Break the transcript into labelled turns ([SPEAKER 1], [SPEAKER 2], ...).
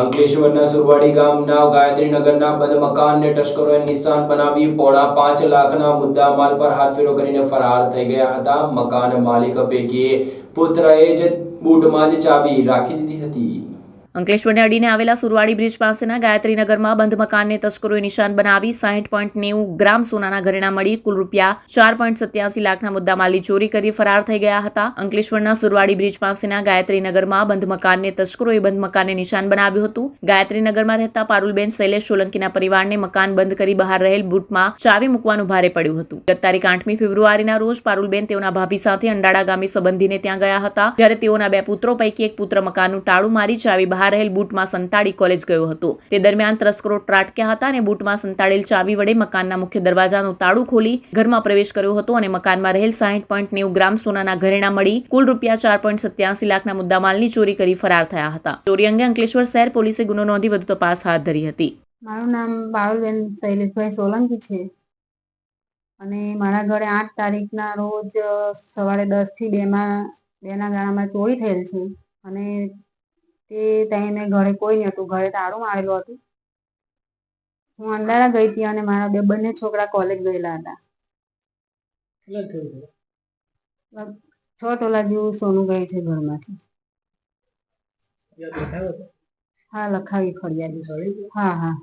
[SPEAKER 1] અંકલેશ્વરના સુરવાડી ગામના ગાયત્રીનગરના બંધ મકાનને તસ્કરોએ નિશાન બનાવી પોણા પાંચ લાખના મુદ્દા માલ પર હાથફેરો કરીને ફરાર થઈ ગયા હતા. મકાન માલિક પૈકી પુત્રએ જ બૂટમાં જ ચાવી રાખી દીધી હતી.
[SPEAKER 2] અંકલેશ્વરને અડીને આવેલા સુરવાડી બ્રિજ પાસેના ગાયત્રીનગરમાં બંધ મકાનને તસ્કરોએ નિશાન બનાવી સાહીઠ પોઈન્ટ નેવું ગ્રામ સોનાના ઘરેણા મળી કુલ રૂપિયા ચાર પોઈન્ટ સત્યાસી લાખના મુદ્દામાલની ચોરી કરી ફરાર થઈ ગયા હતા. અંકલેશ્વરના સુરવાડી બ્રિજ પાસેના ગાયત્રીનગરમાં બંધ મકાનને તસ્કરોએ બંધ મકાનને નિશાન બનાવ્યું હતું. ગાયત્રીનગરમાં રહેતા પારુલબેન શૈલેષ સોલંકીના પરિવારને મકાન બંધ કરી બહાર રહેલ બૂટમાં ચાવી મૂકવાનું ભારે પડ્યું હતું. ગત તારીખ આઠમી ફેબ્રુઆરીના રોજ પારુલબેન તેઓના ભાભી સાથે અંડાળા ગામે સંબંધીને ત્યાં ગયા હતા. જ્યારે તેઓના બે પુત્રો પૈકી એક પુત્ર મકાનનું ટાળું મારી ચાવી બહાર રહેલ બૂટમાં સંતાડી કોલેજ ગયો હતો. તે દરમિયાન તસ્કરો ત્રાટક્યા હતા અને બૂટમાં સંતાડેલ ચાવી વડે મકાનના મુખ્ય દરવાજાનું તાળું ખોલી ઘરમાં પ્રવેશ કર્યો હતો અને મકાનમાં રહેલ સાહીઠ પોઈન્ટ નેવું ગ્રામ સોનાના ઘરેણા મળી કુલ રૂપિયા ચાર પોઈન્ટ સત્યાસી લાખના મુદ્દામાલની ચોરી કરી ફરાર થયા હતા. ચોરી અંગે અંકલેશ્વર શહેર પોલીસે ગુનો નોંધી વધુ તપાસ હાથ ધરી હતી.
[SPEAKER 3] મારું નામ બાળુબેન શૈલેષભાઈ સોલંકી છે. અને મારા ઘરે આઠ તારીખના રોજ સવારે દસથી બેમાં, બેના ગાળામાં ચોરી થયેલ છે. અને તે ટાઈમે ઘરે કોઈ નહોતું ઘરે તાળું મારેલું હતું. હું અંડાળા ગઈ હતી અને મારા બે બંને છોકરા કોલેજ ગયેલા હતા. છ ટોલા જેવું સોનું ગયું છે ઘરમાંથી. હા લખાવી ફરિયાદ. હા હા.